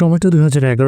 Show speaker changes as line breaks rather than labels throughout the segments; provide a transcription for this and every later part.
সময়টা দুই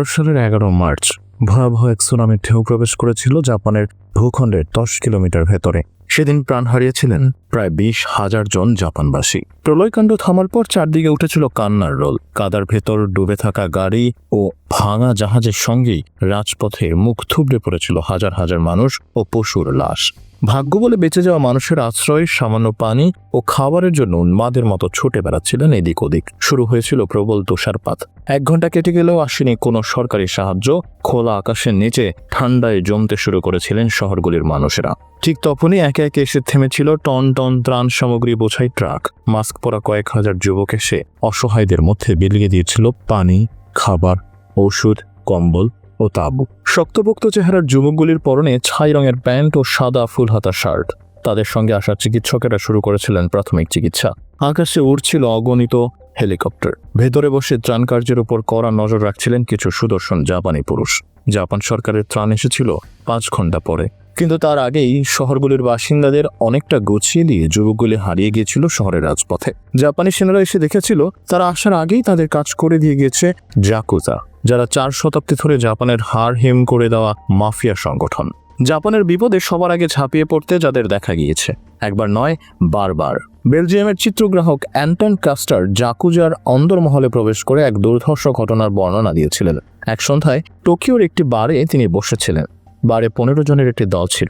সালের এগারো মার্চ। ভয়াবহ এক সুনামির ঢেউ প্রবেশ করেছিল জাপানের ভূখণ্ডের দশ কিলোমিটার ভেতরে। সেদিন প্রাণ হারিয়েছিলেন প্রায় বিশ হাজার জন জাপানবাসী। প্রলয়কাণ্ড থামার পর চারদিকে উঠেছিল কান্নার রোল। কাদার ভেতর ডুবে থাকা গাড়ি ও ভাঙা জাহাজের সঙ্গেই রাজপথে মুখ থুবড়ে পড়েছিল হাজার হাজার মানুষ ও পশুর লাশ। ভাগ্য বলে বেঁচে যাওয়া মানুষের আশ্রয় সামান্য পানি ও খাবারের জন্য উন্মাদের মতো ছুটে বেড়াচ্ছিলেন এদিক ওদিক। শুরু হয়েছিল প্রবল তুষারপাত। এক ঘণ্টা কেটে গেলেও আসেনি কোনো সরকারি সাহায্য। খোলা আকাশের নিচে ঠান্ডায় জমতে শুরু করেছিলেন শহরগুলির মানুষেরা। ঠিক তখনই একে একে এসে থেমেছিল টন টন ত্রাণ সামগ্রী বোঝাই ট্রাক। মাস্ক পরা কয়েক হাজার যুবক এসে অসহায়দের মধ্যে বিলিয়ে দিয়েছিল পানি, খাবার, ওষুধ, কম্বল ও তাবু। শক্তপোক্ত চেহারার যুবকগুলির পরনে ছাই রঙের প্যান্ট ও সাদা ফুলহাতা শার্ট। তাদের সঙ্গে আসা চিকিৎসকেরা শুরু করেছিলেন প্রাথমিক চিকিৎসা। আকাশে উড়ছিল অগণিত হেলিকপ্টার। ভেতরে বসে ত্রাণ কার্যের উপর কড়া নজর রাখছিলেন কিছু সুদর্শন জাপানি পুরুষ। জাপান সরকারের ত্রাণ এসেছিল পাঁচ ঘণ্টা পরে। কিন্তু তার আগেই শহরগুলির বাসিন্দাদের অনেকটা গুছিয়ে দিয়ে যুবকগুলি হারিয়ে গিয়েছিল শহরের রাজপথে। জাপানি সেনারা এসে দেখেছিল, তারা আসার আগেই তাদের কাজ করে দিয়ে গিয়েছে জাকুজা, যারা চার শতাব্দী ধরে জাপানের হার হিম করে দেওয়া মাফিয়া সংগঠন। জাপানের বিপদে সবার আগে ঝাঁপিয়ে পড়তে যাদের দেখা গিয়েছে। একবার নয়, বারবার। বেলজিয়ামের চিত্রগ্রাহক অ্যান্টন কাস্টার জাকুজার অন্দরমহলে প্রবেশ করে এক দুর্ধর্ষ ঘটনার বর্ণনা দিয়েছিলেন। এক সন্ধ্যায় টোকিওর একটি বারে তিনি বসেছিলেন। বারে পনেরো জনের একটি দল ছিল।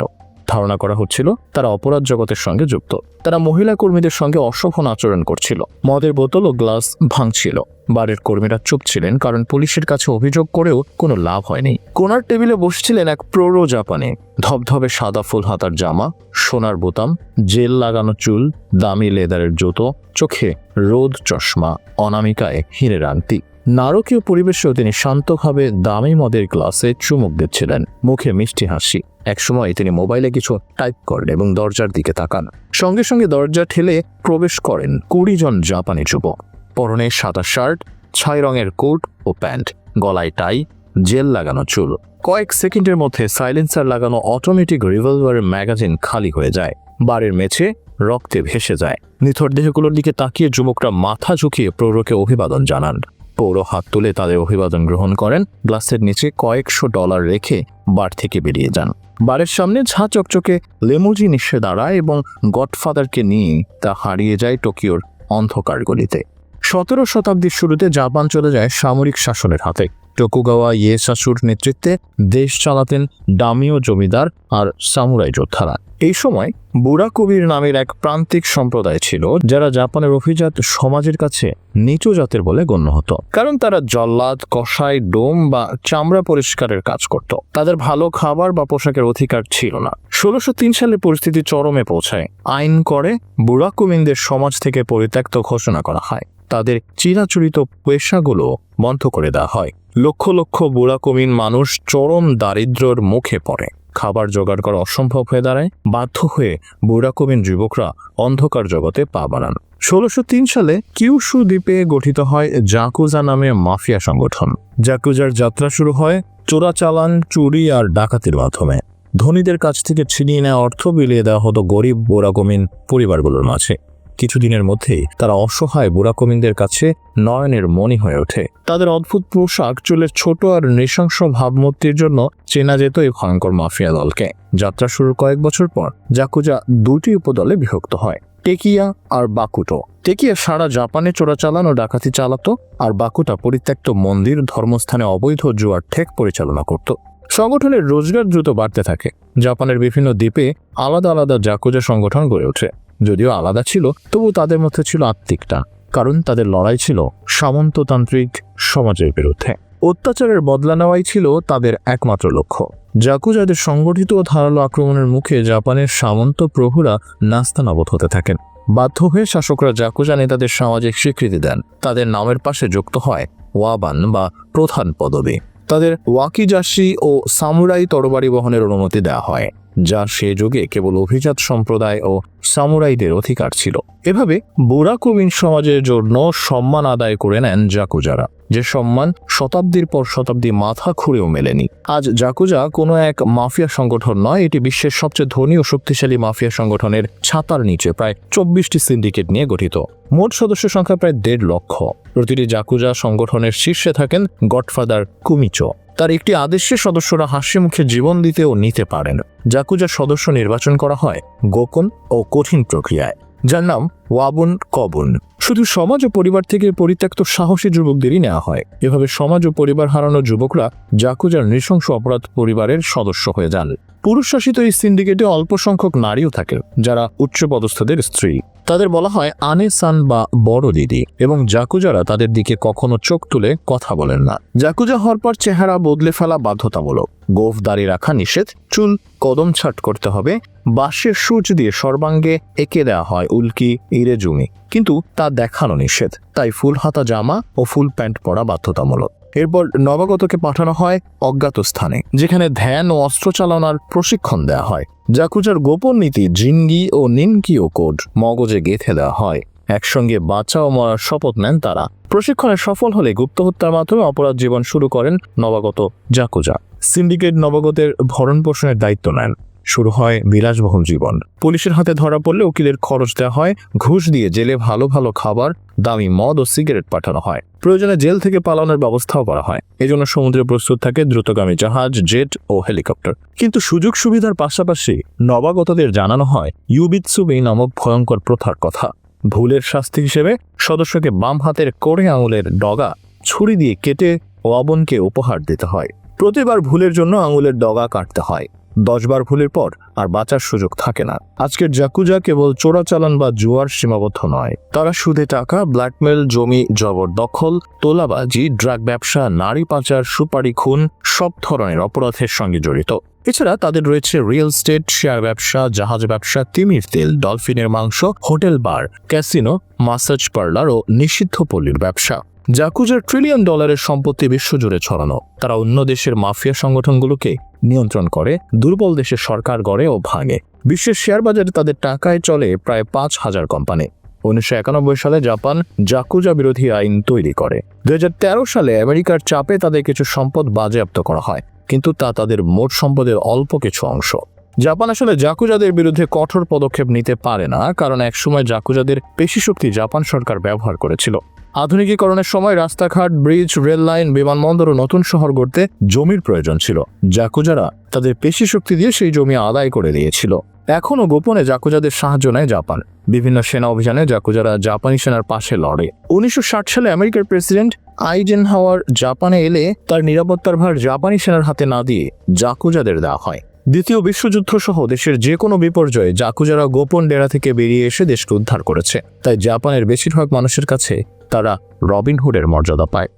ধারণা করা হচ্ছিল তারা অপরাধ জগতের সঙ্গে যুক্ত। তারা মহিলা কর্মীদের সঙ্গে অশোভন আচরণ করছিল। মদের বোতল ও গ্লাস ভাঙছিল। বারের কর্মীরা চুপ ছিলেন কারণ পুলিশের কাছে অভিযোগ করেও কোনো লাভ হয়নি। কোনার টেবিলে বসছিলেন এক প্রৌঢ় জাপানে। ধবধবে সাদা ফুল হাতার জামা, সোনার বোতাম, জেল লাগানো চুল, দামি লেদারের জুতো, চোখে রোদ চশমা, অনামিকায় হিরের আংটি। নারকীয় পরিবেশেও তিনি শান্তভাবে দামি মদের গ্লাসে চুমুক দিচ্ছিলেন। মুখে মিষ্টি হাসি। একসময় তিনি মোবাইলে কিছু টাইপ করেন এবং দরজার দিকে তাকান। সঙ্গে সঙ্গে দরজা ঠেলে প্রবেশ করেন কুড়ি জন জাপানি যুবক। পরনে সাদা শার্ট, ছাই রঙের কোট ও প্যান্ট, গলায় টাই, জেল লাগানো চুল। কয়েক সেকেন্ডের মধ্যে সাইলেন্সার লাগানো অটোমেটিক রিভলভারের ম্যাগাজিন খালি হয়ে যায়। বারের মেঝে রক্তে ভেসে যায়। নিথর দেহগুলোর দিকে তাকিয়ে যুবকরা মাথা ঝুঁকিয়ে প্রৌঢ়কে অভিবাদন জানান। পৌর হাত তুলে তাদের অভিবাদন গ্রহণ করেন। গ্লাসের নিচে কয়েকশো ডলার রেখে বার থেকে বেরিয়ে যান। বারের সামনে ঝা চকচকে লেমুজিন এসে দাঁড়ায় এবং গডফাদারকে নিয়ে তা হারিয়ে যায় টোকিওর অন্ধকার গলিতে সতেরো শতাব্দীর শুরুতে জাপান চলে যায় সামরিক শাসনের হাতে। টোকুগাওয়া ইয়েসাসুর নেতৃত্বে দেশ চালাতেন ডামিও জমিদার আর সামুরাই যোদ্ধারা। এই সময় বুড়া কবির নামের এক প্রান্তিক সম্প্রদায় ছিল, যারা জাপানের অভিজাত সমাজের কাছে নিচু জাতের বলে গণ্য হতো। কারণ তারা জল্লাদ কষাই ডোম বা চামড়া পরিষ্কারের কাজ করত। তাদের ভালো খাবার বা পোশাকের অধিকার ছিল না। ষোলোশো তিন সালে পরিস্থিতি চরমে পৌঁছায়। আইন করে বুড়া কুমিনদের সমাজ থেকে পরিত্যক্ত ঘোষণা করা হয়। তাদের চিরাচরিত পেশাগুলো বন্ধ করে দেওয়া হয়। লক্ষ লক্ষ বুড়া কমিন মানুষ চরম দারিদ্র্যর মুখে পড়ে। খাবার জোগাড় করা অসম্ভব হয়ে দাঁড়ায়। বাধ্য হয়ে বুড়া কমিন যুবকরা অন্ধকার জগতে পা বাড়ান। ষোলোশো তিন সালে কিউশু দ্বীপে গঠিত হয় জাকুজা নামে মাফিয়া সংগঠন। জাকুজার যাত্রা শুরু হয় চোরাচালান, চুরি আর ডাকাতির মাধ্যমে। ধনীদের কাছ থেকে ছিনিয়ে নেওয়া অর্থ বিলিয়ে দেওয়া হতো গরিব বোরাকমিন পরিবারগুলোর মাঝে। কিছুদিনের মধ্যেই তারা অসহায় বুড়াকমিনদের কাছে নয়নের মনি হয়ে ওঠে। তাদের অদ্ভুত পোশাক, চুলের ছোট আর নৃশংস ভাবমূর্তির জন্য চেনা যেত এই ভয়ঙ্কর মাফিয়া দলকে। যাত্রা শুরুর কয়েক বছর পর জাকুজা দুটি উপদলে বিভক্ত হয়, টেকিয়া আর বাকুটো। টেকিয়া সারা জাপানে চোরাচালান ও ডাকাতি চালাতো আর বাকুটা পরিত্যক্ত মন্দির, ধর্মস্থানে অবৈধ জুয়ার ঠেক পরিচালনা করত। সংগঠনের রোজগার দ্রুত বাড়তে থাকে। জাপানের বিভিন্ন দ্বীপে আলাদা আলাদা জাকুজা সংগঠন গড়ে ওঠে। যদিও আলাদা ছিল, তবু তাদের মধ্যে ছিল আত্মিকটা কারণ তাদের লড়াই ছিল সামন্ততান্ত্রিক সমাজের বিরুদ্ধে। অত্যাচারের বদলা নেওয়াই ছিল তাদের একমাত্র লক্ষ্য। জাকুজাদের সংগঠিত ও ধারালো আক্রমণের মুখে জাপানের সামন্ত প্রভুরা নাস্তানাবোধ হতে থাকেন। বাধ্য হয়ে শাসকরা জাকুজা নেতাদের সামাজিক স্বীকৃতি দেন। তাদের নামের পাশে যুক্ত হয় ওয়াবান বা প্রধান পদবী। তাদের ওয়াকিজাসি ও সামুরাই তরবারি বহনের অনুমতি দেওয়া হয়। যা সে যুগে কেবল অভিজাত সম্প্রদায় ও সামুরাইদের অধিকার ছিল। এভাবে বুরাকুবিন সমাজের জন্য সম্মান আদায় করে নেন জাকুজারা। যে সম্মান শতাব্দীর পর শতাব্দী মাথা খুঁড়েও মেলেনি। আজ জাকুজা কোনো এক মাফিয়া সংগঠন নয়, এটি বিশ্বের সবচেয়ে ধনী ও শক্তিশালী মাফিয়া সংগঠনের ছাতার নিচে প্রায় চব্বিশটি সিন্ডিকেট নিয়ে গঠিত। মোট সদস্য সংখ্যা প্রায় দেড় লক্ষ। প্রতিটি জাকুজা সংগঠনের শীর্ষে থাকেন গডফাদার কুমিচো। তার একটি আদেশে সদস্যরা হাসি মুখে জীবন দিতে ও নিতে পারেন। জাকুজা সদস্য নির্বাচন করা হয় গোপন ও কঠিন প্রক্রিয়ায়। যার নাম ওয়াবুন কবন। শুধু সমাজ ও পরিবার থেকে পরিত্যক্ত সাহসী যুবকদেরই নেওয়া হয়। এভাবে সমাজ ও পরিবার হারানো যুবকরা জাকুজার নৃশংস অপরাধ পরিবারের সদস্য হয়ে যান। পুরুষ শাসিত এই সিন্ডিকেটে অল্প সংখ্যক নারীও থাকে, যারা উচ্চপদস্থদের স্ত্রী। তাদের বলা হয় আনে সান বা বড় দিদি, এবং জাকুজারা তাদের দিকে কখনো চোখ তুলে কথা বলেন না। জাকুজা হওয়ার পর চেহারা বদলে ফেলা বাধ্যতামূলক। গোফ দাড়ি রাখা নিষেধ, চুল কদম ছাট করতে হবে, বাঁশের সূচ দিয়ে সর্বাঙ্গে এঁকে দেওয়া হয় উল্কি ইরে জমি, কিন্তু তা দেখানো নিষেধ। তাই ফুল হাতা জামা ও ফুল প্যান্ট পরা বাধ্যতামূলক। এরপর নবাগতকে পাঠানো হয় অজ্ঞাত স্থানে, যেখানে ধ্যান ও অস্ত্র চালানোর প্রশিক্ষণ দেওয়া হয়। জাকুজার গোপন নীতি জিঙ্গি ও নিনকিও কোড মগজে গেঁথে দেওয়া হয়। একসঙ্গে বাঁচা ও মরার শপথ নেন তারা। প্রশিক্ষণে সফল হলে গুপ্ত হত্যার মাধ্যমে অপরাধ জীবন শুরু করেন নবাগত জাকুজা। সিন্ডিকেট নবাগতের ভরণ পোষণের দায়িত্ব নেন। শুরু হয় বিলাসবহুল জীবন। পুলিশের হাতে ধরা পড়লে উকিলের খরচ দেওয়া হয়, ঘুষ দিয়ে জেলে ভালো ভালো খাবার, দামি মদ ও সিগারেট পাঠানো হয়। প্রয়োজনে জেল থেকে পালানোর ব্যবস্থাও করা হয়। এজন্য সমুদ্রে প্রস্তুত থাকে দ্রুতগামী জাহাজ, জেট ও হেলিকপ্টার। কিন্তু সুযোগ সুবিধার পাশাপাশি নবাগতদের জানানো হয় ইউবিৎসুবি নামক ভয়ঙ্কর প্রথার কথা। ভুলের শাস্তি হিসেবে সদস্যকে বাম হাতের কোড়ে আঙুলের ডগা ছুরি দিয়ে কেটে ও অবনকে উপহার দিতে হয়। প্রতিবার ভুলের জন্য আঙুলের ডগা কাটতে হয়। দশবার ভুলের পর আর বাঁচার সুযোগ থাকে না। আজকের জাকুজা কেবল চোরাচালান বা জুয়ার সীমাবদ্ধ নয়। তারা সুদে টাকা, ব্ল্যাকমেল, জমি জবরদখল তোলাবাজি, ড্রাগ ব্যবসা, নারী পাচার, সুপারি খুন, সব ধরনের অপরাধের সঙ্গে জড়িত। এছাড়া তাদের রয়েছে রিয়েল স্টেট, শেয়ার ব্যবসা, জাহাজ ব্যবসা, তিমির তেল, ডলফিনের মাংস, hotel bar, casino, massage parlour ও নিষিদ্ধ পল্লীর ব্যবসা। জাকুজার ট্রিলিয়ন ডলারের সম্পত্তি বিশ্বজুড়ে ছড়ানো। তারা অন্য দেশের মাফিয়া সংগঠনগুলোকে নিয়ন্ত্রণ করে, দুর্বল দেশের সরকার গড়ে ও ভাঙে। বিশ্বের শেয়ার বাজারে তাদের টাকায় চলে প্রায় পাঁচ হাজার কোম্পানি উনিশশো একানব্বই সালে জাপান জাকুজা বিরোধী আইন তৈরি করে। দু হাজার তেরো সালে আমেরিকার চাপে তাদের কিছু সম্পদ বাজেয়াপ্ত করা হয়, কিন্তু তা তাদের মোট সম্পদের অল্প কিছু অংশ। জাপান আসলে জাকুজাদের বিরুদ্ধে কঠোর পদক্ষেপ নিতে পারে না, কারণ একসময় জাকুজাদের পেশি শক্তি জাপান সরকার ব্যবহার করেছিল। আধুনিকীকরণের সময় রাস্তাঘাট, ব্রিজ, রেল লাইন, বিমানবন্দর ও নতুন শহর গড়তে জমির প্রয়োজন ছিল। জাকুজারা তাদের পেশি শক্তি দিয়ে সেই জমি আদায় করে দিয়েছিল। এখনও গোপনে জাকুজাদের সাহায্য নেয় জাপান। বিভিন্ন সেনা অভিযানে জাকুজারা জাপানি সেনার পাশে লড়ে। উনিশশো ষাট সালে আমেরিকার প্রেসিডেন্ট আইজেন হাওয়ার জাপানে এলে তার নিরাপত্তার ভার জাপানি সেনার হাতে না দিয়ে জাকুজাদের দেওয়া হয়। দ্বিতীয় বিশ্বযুদ্ধ সহ দেশের যে কোনো বিপর্যয়ে জাকুজারা গোপন ডেরা থেকে বেরিয়ে এসে দেশকে উদ্ধার করেছে। তাই জাপানের বেশিরভাগ মানুষের কাছে তারা রবিনহুডের মর্যাদা পায়।